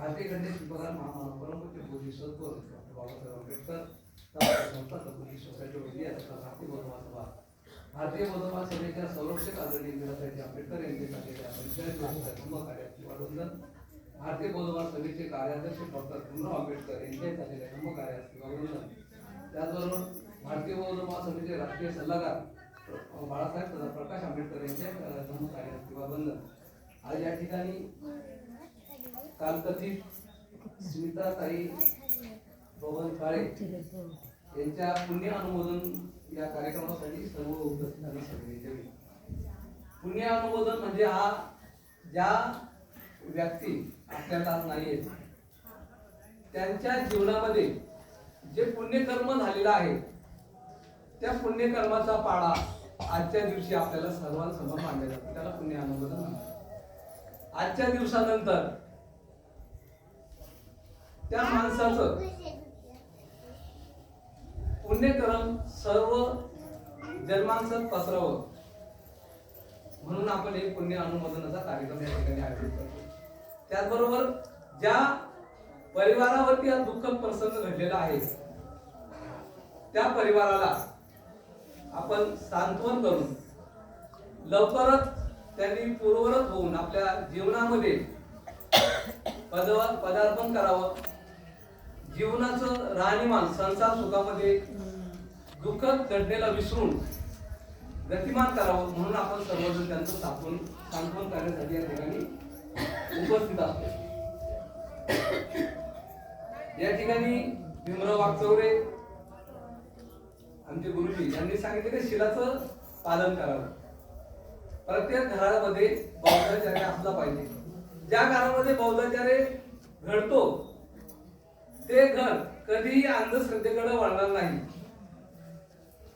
भारतीय घटनेत विभागात महामानव परमपूज्य पूज्य सद्गुरू डॉक्टर बाबासाहेब आंबेडकर तथा संस्था सोसायटी ऑफ इंडिया तथा भारतीय बौद्ध सभा. भारतीय बौद्ध सभेच्या संरक्षक आदरणीय वीरासाहेब आंबेडकर यांनी झालेल्या पंचेचाळीस वर्षाच्या धम्म कार्याचे अभिनंदन. भारतीय बौद्ध सभेचे कार्याध्यक्ष डॉक्टर भीमराव आंबेडकर यांच्या झालेल्या धम्म कार्याचे अभिनंदन. त्याचबरोबर भारतीय बौद्ध सभेचे राष्ट्रीय सल्लागार बाळासाहेब प्रकाश आंबेडकर यांच्या अ, धम्म कार्याचे अभिनंदन. आज या ठिकाणी कालकथित स्मिताताई बबन काळे यांच्या पुण्य अनुमोदन या कार्यक्रमासाठी सर्व उपस्थितांना संधी पुण्य अनुमोदन म्हणजे हा ज्या व्यक्ती आपल्यात आज नाहीयेत त्यांच्या जीवनामध्ये जे पुण्यकर्म झालेलं आहे त्या पुण्यकर्माचा पाडा आजच्या दिवशी आपल्याला सर्वांसमोर मांडला जातो त्याला पुण्य अनुमोदन म्हणतात. आजच्या दिवसानंतर त्या माणसाचं पुण्यकर्म सर्व जन्मांचं पसरावं. म्हणून आपण एक पुण्य अनुमोदनाचा कार्यक्रम या ठिकाणी आयोजित करतो. त्याचबरोबर ज्या परिवारावरती हा दुःख प्रसंग घडलेला आहे त्या परिवाराला आपण सांत्वन करून लवकरच त्यांनी पूर्वरत होऊन आपल्या जीवनामध्ये पद पदार्पण करावं. जीवनाचं राहणीमान संसार सुखामध्ये दुःखद घटनेला विसरून गतिमान करावं म्हणून आपण सर्वजण त्यांचं स्थापन सांत्वन करण्यासाठी या ठिकाणी उपस्थित असतो. या ठिकाणी भीमराव वागचौरे आमचे गुरुजी यांनी सांगितले की शिलाचं पालन करावं. प्रत्येक घरामध्ये बौद्धाचार्य असला पाहिजे. ज्या घरामध्ये बौद्धाचार्य घडतो ते घर कधीही अंधश्रद्धेकडे वळणार नाही.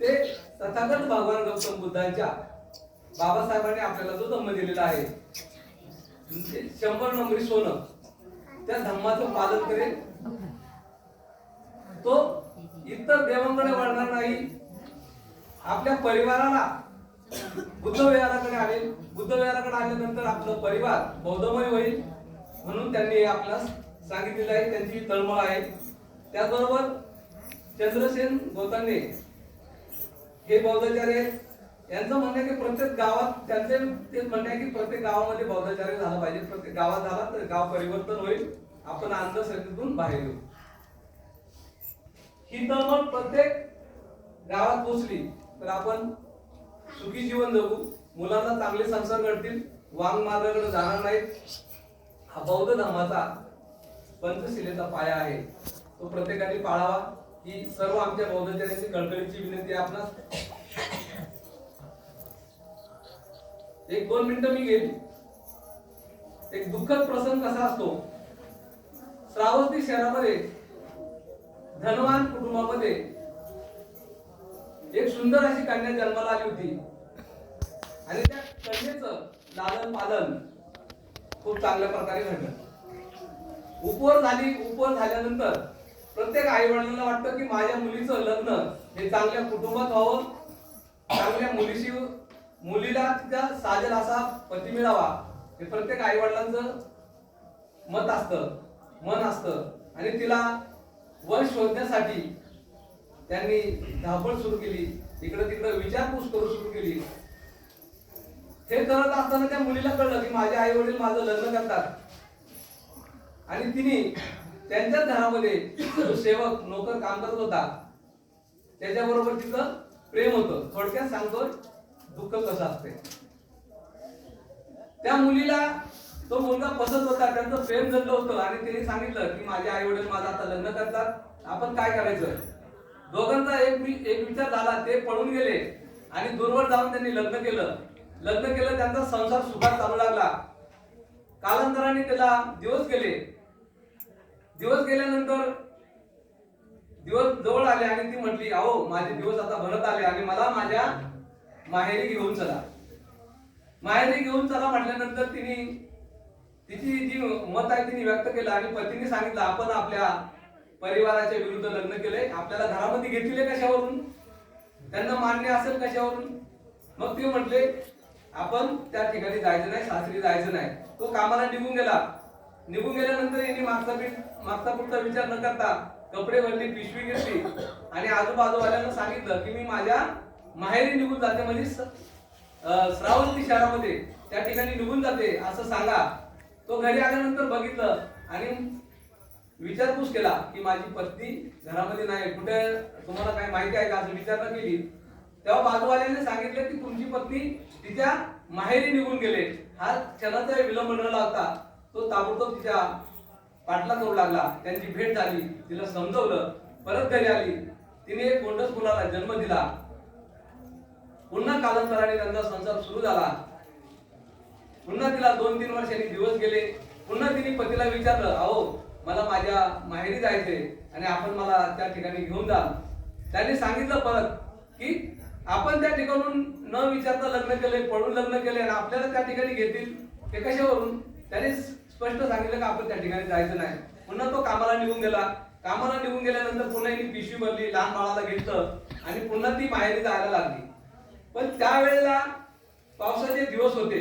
ते तथागत भगवान गौतम बुद्धांच्या बाबासाहेबांनी आपल्याला जो धम्म दिलेला आहे ते शंभर नंबरी सोनं त्या धम्माचं पालन करेल. तो इतर देवांकडे वळणार नाही. आपल्या परिवाराला बुद्ध विहाराकडे आले बुद्ध विहाराकडे आल्यानंतर आपलं परिवार बौद्धमय होईल म्हणून त्यांनी हे आपल्यास सांगितलेलं आहे त्यांची तळमळ आहे. त्याचबरोबर चंद्रसेन गोतांडे हे बौद्धाचार्य यांचं म्हणणं आहे की प्रत्येक गावात त्यांचे ते म्हणणं आहे की प्रत्येक गावामध्ये बौद्धाचार्य झाला पाहिजे. प्रत्येक गावात झाला तर गाव परिवर्तन होईल. आपण अंधश्रद्धेतून बाहेर येऊ. ही तळमळ प्रत्येक गावात पोचली तर आपण सुखी जीवन जगू. मुलांना चांगले संसार घडतील. वांग मार्गाकडे जाणार नाहीत. हा बौद्ध धर्माचा पंचशिलेचा पाया आहे. तो प्रत्येकाने पाळावा. ही सर्व आमच्या बौद्धाचार्यांची कळकळीची विनंती आपणास. एक दोन मिनिटं मी गेली एक दुःखद प्रसंग कसा असतो. श्रावस्ती शहरामध्ये धनवान कुटुंबामध्ये एक सुंदर अशी कन्या जन्माला आली होती. आणि त्या कन्येचं लालन पालन खूप चांगल्या प्रकारे घडलं. उपवर झाली उपवर झाल्यानंतर प्रत्येक आई वडिलांना वाटतं की माझ्या मुलीचं लग्न हे चांगल्या कुटुंबात व्हावं चांगल्या मुलीशी मुलीला तिचा साजर असा पती मिळावा हे प्रत्येक आई वडिलांचं मत असतं मन असतं. आणि तिला वंश शोधण्यासाठी त्यांनी धावपळ सुरू केली इकडं तिकडं विचारपूस करू सुरू केली. हे करत असताना त्या मुलीला कळलं की माझे आई वडील माझं लग्न करतात. आणि तिने त्यांच्याच घरामध्ये जो सेवक नोकर काम करत होता त्याच्याबरोबर तिचं प्रेम होतं. थोडक्यात सांगतो दुःख कसं असते त्या मुलीला तो मुलगा पसंत होता त्यांचं प्रेम जडलं होतं आणि तिने सांगितलं की माझे आई वडील माझं आता लग्न करतात आपण काय करायचं? दोघांचा एक एक विचार झाला ते पळून गेले आणि दूरवर जाऊन त्यांनी लग्न केलं. लग्न केलं त्यांचा संसार सुखात चालू लागला. कालांतराने त्याला दिवस गेले. दिवस गेल्यानंतर दिवस जवळ आले आणि ती म्हटली अहो माझे दिवस आता भरत आले आणि मला माझ्या माहेरी घेऊन चला. माहेरी घेऊन चला म्हटल्यानंतर तिने तिची जी मत आहे तिने व्यक्त केलं आणि पतीने सांगितलं आपण आपल्या परिवाराच्या विरुद्ध लग्न केले आपल्याला घरामध्ये घेतले कशावरून? त्यांना मान्य असेल कशावरून? मग ते म्हटले आपण त्या ठिकाणी जायचं नाही सासरी जायचं नाही. तो कामाला निघून गेला. निघून गेल्यानंतर यांनी मागचा पीठ मागचा पुढचा विचार न करता कपडे भरली पिशवी घेतली आणि आजूबाजूवाल्यांना सांगितलं की मी माझ्या माहेरी निघून जाते म्हणजे स- श्रावस्ती शहरामध्ये त्या ठिकाणी निघून जाते असं सांगा. तो घरी आल्यानंतर बघितलं आणि विचारपूस केला की माझी पत्नी घरामध्ये नाही कुठे तुम्हाला काय माहिती आहे का असं विचारणा केली. तेव्हा बाजूवाल्याने सांगितलं की तुमची पत्नी तिच्या माहेरी निघून गेले. हा क्षणाचा विलंब न लागता तो ताबडतोब तिच्या पाठला करू लागला. त्यांची भेट झाली. तिला समजवलं. परत घरी आली. तिने एक गोंडस मुलाला जन्म दिला. पुन्हा कालांतराने त्यांचा संसार सुरू झाला. पुन्हा तिला दोन तीन वर्षांनी दिवस गेले. पुन्हा तिने पतीला विचारलं अहो मला माझ्या माहेरी जायचंय आणि आपण मला त्या ठिकाणी घेऊन जा. त्यांनी सांगितलं परत की आपण त्या ठिकाणून न विचारता लग्न केले पळून लग्न केले आणि आपल्याला त्या ठिकाणी घेतील. हे कशावरून? त्याने स्पष्ट सांगितलं का आपण त्या ठिकाणी जायचं नाही. पुन्हा तो कामाला निघून गेला. कामाला निघून गेल्यानंतर पुन्हा हिने पिशवी भरली लहान बाळाला घेतलं आणि पुन्हा ती माहेरी जायला लागली. पण त्यावेळेला पावसाचे दिवस होते.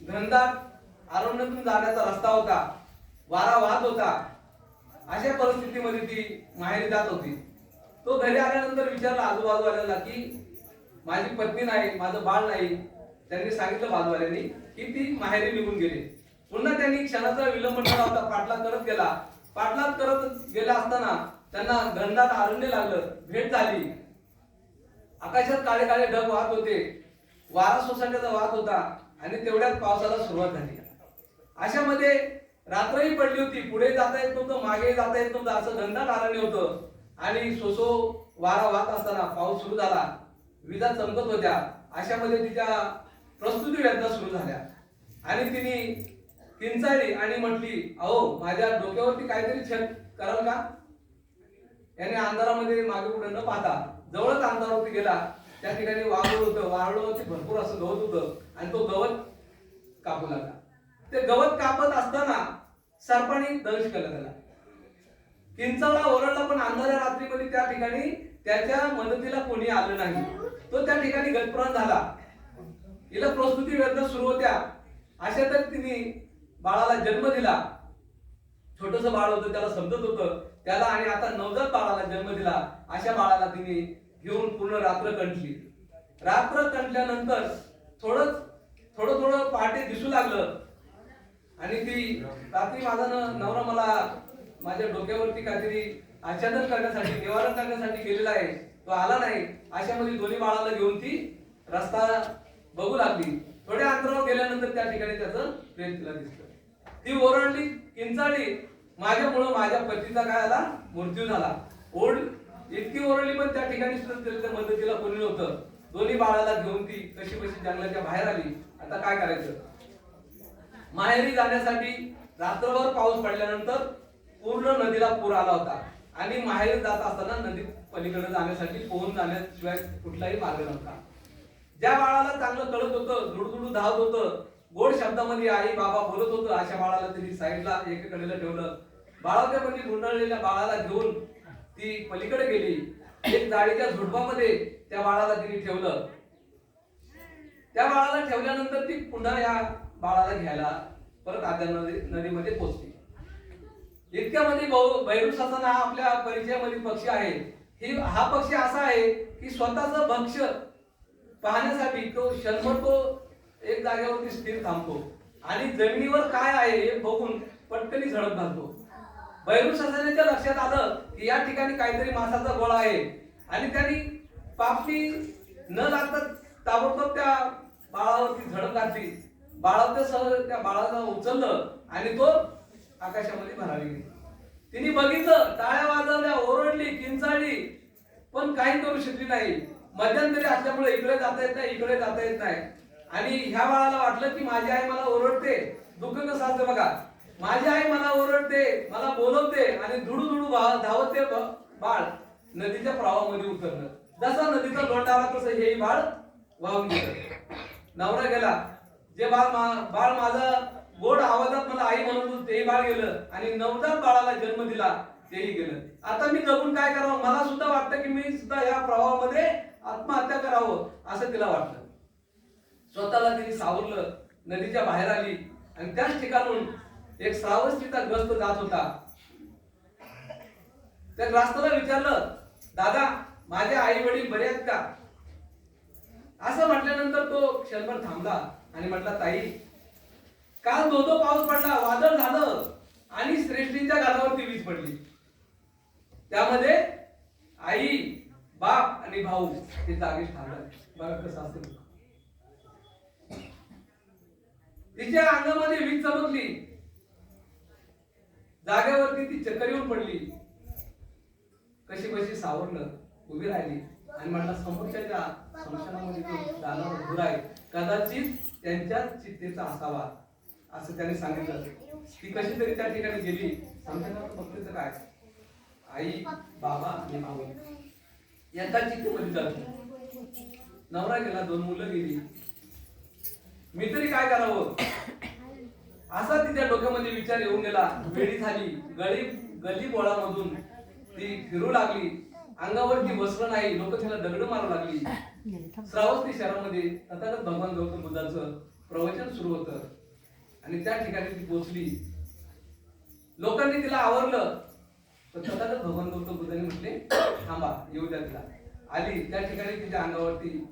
घनदाट आरण्यातून जाण्याचा रस्ता होता. वारा वाहत होता. अशा परिस्थितीमध्ये ती माहेरी जात होती. तो घरी आल्यानंतर विचारला आजूबाजूवाल्याला की माझी पत्नी नाही माझं बाळ नाही. त्यांनी सांगितलं बाजूवाल्यांनी की ती माहेरी निघून गेली. पुन्हा त्यांनी क्षणाचा विलंब न लावता पाठलाग करत गेला. पाठलाग करत गेला असताना त्यांना गंधात आरण्य लागलं. भेट झाली. आकाशात काळे काळे ढग वाहत होते. वारा सोसाट्याचा वाहत होता आणि तेवढ्यात पावसाला सुरुवात झाली. अशामध्ये रात्रही पडली होती. पुढे जाता येत नव्हतं मागे जाता येत नव्हतं असं गंधात आरण्य होतं. आणि सोसो वारा वाहत असताना पाऊस सुरू झाला. विजा चमकत होत्या. अशामध्ये तिच्या प्रस्तुती व्यथा सुरू झाल्या. आणि तिने किंचाळली आणि म्हटली अहो माझ्या डोक्यावरती काहीतरी छत कराल का? याने अंधारामध्ये मागे पुढे न पाहता जवळच अंधारावरती गेला. त्या ठिकाणी वाळूळ होतं वारुळावरती भरपूर असं गवत होतं आणि तो गवत कापू लागला. ते गवत कापत असताना सर्पाने दंश केला त्याला. किंचाळा ओरडला पण अंधाऱ्या रात्रीमध्ये त्या ठिकाणी त्याच्या मदतीला कोणी आलं नाही. तो त्या ठिकाणी गतप्राण झाला. हिला प्रस्तुती वेदना सुरू होत्या. अशातच तिने बाळाला जन्म दिला. छोटस बाळ होतं त्याला समजत होतं. त्याला आणि आता नवजात बाळाला जन्म दिला. अशा बाळाला तिने घेऊन पूर्ण रात्र कंटली रात्र कंटल्यानंतर थोडंच थोडं थोडं पहाटे दिसू लागलं. आणि ती रात्री माझा नवरा मला माझ्या डोक्यावरती काहीतरी आच्छादन करण्यासाठी निवारण करण्यासाठी गेलेला आहे. तो आला नाही. अशामध्ये दोन्ही बाळाला घेऊन ती रस्ता बघू लागली. थोड्या अंतरावर गेल्यानंतर त्या ठिकाणी त्याचं प्रेम तिला दिसलं. ती ओरडली किंचाळली. माझ्यामुळं माझ्या पतीचा काय आला? मृत्यू झाला. ओढ इतकी ओरडली पण त्या ठिकाणी सुद्धा मदतीला कोणी नव्हतं. दोन्ही बाळाला घेऊन ती कशी कशी जंगलाच्या बाहेर आली. आता काय करायचं? माहेरी जाण्यासाठी रात्रभर पाऊस पडल्यानंतर पूर्ण नदीला पूर आला होता. आणि माहेरी जात असताना नदी पलीकडे जाण्यासाठी पोहून जाण्याशिवाय कुठलाही मार्ग नव्हता. ज्या बाळाला चांगलं कळत होतं धुडधुडू धावत होतं गोड शब्दामध्ये आई बाबा बोलत होतो अशा बाळाला तिने साईडला एकेकडेला ठेवलं. बाळाच्या मध्ये गुंडाळलेल्या बाळाला घेऊन ती पलीकडे गेली. एक जाळीच्या झुडपामध्ये त्या बाळाला तिने ठेवलं. त्या बाळाला ठेवल्यानंतर ती पुन्हा या बाळाला घ्यायला परत आद्या नदी नदीमध्ये पोचली. इतक्यामध्ये बहु भैरूशासन हा आपल्या परिचयामध्ये पक्षी आहे. ही हा पक्षी असा आहे की स्वतःच भक्ष पाहण्यासाठी तो क्षणभर तो एक जागेवरती स्थिर थांबतो. आणि जमिनीवर काय आहे हे बघून पटकनी झडप घालतो. भैरू शासनाच्या लक्षात आलं की या ठिकाणी काहीतरी मासाचा गोळा आहे. आणि त्यांनी पापणी न लागता ताबडतोब त्या बाळावरती झडप घातली. बाळाच्या सह त्या बाळाला उचललं आणि तो आकाशामध्ये भरावी गेली. तिने बघितलं टाळ्या वाजवल्या ओरडली किंचाळली पण काही करू शकली नाही. मध्यंतरी असल्यामुळे इकडे जाता येत नाही इकडे जाता येत नाही. आणि ह्या बाळाला वाटलं की माझी आई मला ओरडते. दुःख कसं असतं बघा? माझी आई मला ओरडते मला बोलवते आणि धुडू धुडू भा- धावत ते बाळ नदीच्या प्रवाहामध्ये उतरलं जसा नदीचा लोट आला तसं हे बाळ वाहून गेलं. नवरा गेला. जे बाळ मा- बाळ माझं गोड आवाजात मला आई म्हणून ते तेही बाळ गेलं. आणि नवजात बाळाला जन्म दिला तेही गेलं. आता मी जगून काय करावं? मला सुद्धा वाटतं की मी सुद्धा या प्रवाहामध्ये आत्महत्या करावं असं तिला वाटलं. स्वतःला तिने सावरलं नदीच्या बाहेर आली आणि त्याच ठिकाणून एक श्रावस्तीचा ग्रस्त जात होता. त्या ग्रास्ताला विचारलं दादा माझे आई वडील बरे आहेत का? असं म्हटल्यानंतर तो क्षणभर थांबला आणि म्हटला ताई काल दो दो पाऊस पडला वादळ झालं आणि श्रेष्ठींच्या घरावरती वीज पडली. त्यामध्ये आई बाप आणि भाऊ ते जागेच थांबले. बघा कसं असेल? तिच्या अंगामध्ये वीज चमकली. जागेवरती ती चक्कर येऊन पडली. कशी कशी सावरलं उभी राहिली आणि म्हटलं समोरच्या स्मशानामध्ये तो दानव आहे कदाचित त्यांच्याच चित्तेचा असावा असं त्याने सांगितलं. ती कशी तरी त्या ठिकाणी गेली. समशानावर बघतेच काय? आई बाबा आणि भाऊ यांचा चित्तेमध्ये जातो नवरा गेला दोन मुलं गेली. मी तरी काय करावं? असा तिच्या डोक्यामध्ये विचार येऊन गेला. वेळी झाली. गळी गली बोळामधून ती फिरू लागली. अंगावरती वस्त्र नाही लोक तिला दगड मारू लागली. श्रावस्ती शहरामध्ये तथागत भगवान गौतम बुद्धाचं प्रवचन सुरू होतं. आणि त्या ठिकाणी ती पोचली. लोकांनी तिला आवरलं. तर तथागत भगवान गौतम बुद्धांनी म्हटले थांबा येऊ द्या तिला. आली. त्या ठिकाणी तिच्या अंगावरती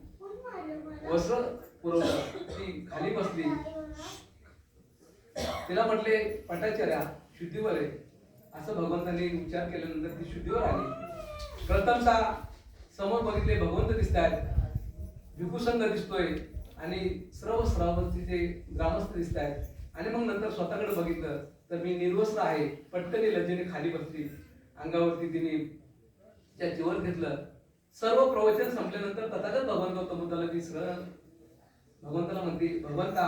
वस्त्र पुरवला ती खाली बसली. तिला म्हटले पटाचार्या शुद्धीवर आहे. असं भगवंतांनी विचार केल्यानंतर ती शुद्धीवर आली. प्रथमतः समोर बघितले भगवंत दिसत आहेत भिकुसंग दिसतोय आणि सर्व श्रावस्ती ग्रामस्थ दिसत आहेत आणि मग नंतर स्वतःकडे बघितलं तर मी निर्वस्त्र आहे पटकन लज्जेने खाली बसली. अंगावरती तिने त्या जीवन घेतलं. सर्व प्रवचन संपल्यानंतर तथागत भगवंत गौतम बुद्धाला ती सरळ भगवंताला म्हणते भगवंता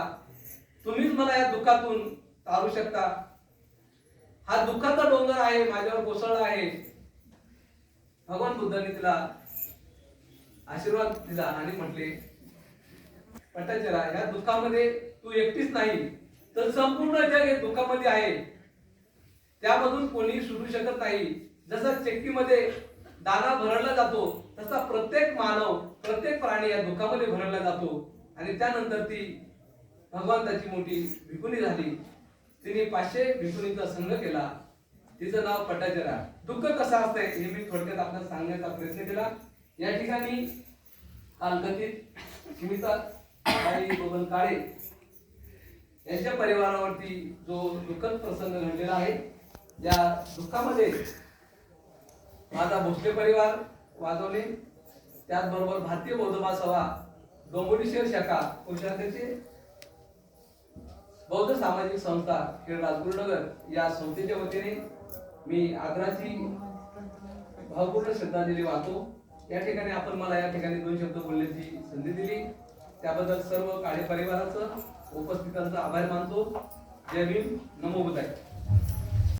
तुम्हीच मला या दुःखातून तारू शकता. हा दुःखाचा डोंगर आहे माझ्यावर कोसळला आहे. भगवान बुद्धांनी तिला आशीर्वाद दिला आणि म्हटले पटाचरा या दुःखामध्ये तू एकटीच नाही तर संपूर्ण जग हे दुःखामध्ये आहे. त्यामधून कोणी सुटू शकत नाही. जसा चक्कीमध्ये दाना भरडला जातो तसा प्रत्येक मानव प्रत्येक प्राणी या दुःखामध्ये भरडला जातो. आणि त्यानंतर ती भगवंताची मोठी भिकुणी झाली. तिने पाचशे भिकुणीचा संघ केला. तिचं नाव पटाचरा. दुःख कसं असतंय हे मी थोडक्यात आपल्याला सांगण्याचा प्रयत्न केला. या ठिकाणी कालकथित स्मिता आई बबन काळे यांच्या परिवारावरती जो दुःखद प्रसंग घडलेला आहे या दुःखामध्ये माझा भोसले परिवार वाजवले. त्याचबरोबर भारतीय बौद्ध सभा डोंबोलीशेर शाखा उशाखेचे बौद्ध सामाजिक संस्था खेळ राजगुरुनगर या संस्थेच्या वतीने मी आग्राची भावपूर्ण श्रद्धांजली वाहतो. या ठिकाणी आपण मला या ठिकाणी दोन शब्द बोलण्याची संधी दिली. त्याबद्दल सर्व काळे परिवाराचं उपस्थितांचा आभार मानतो. जय भीम. नमो बुद्धाय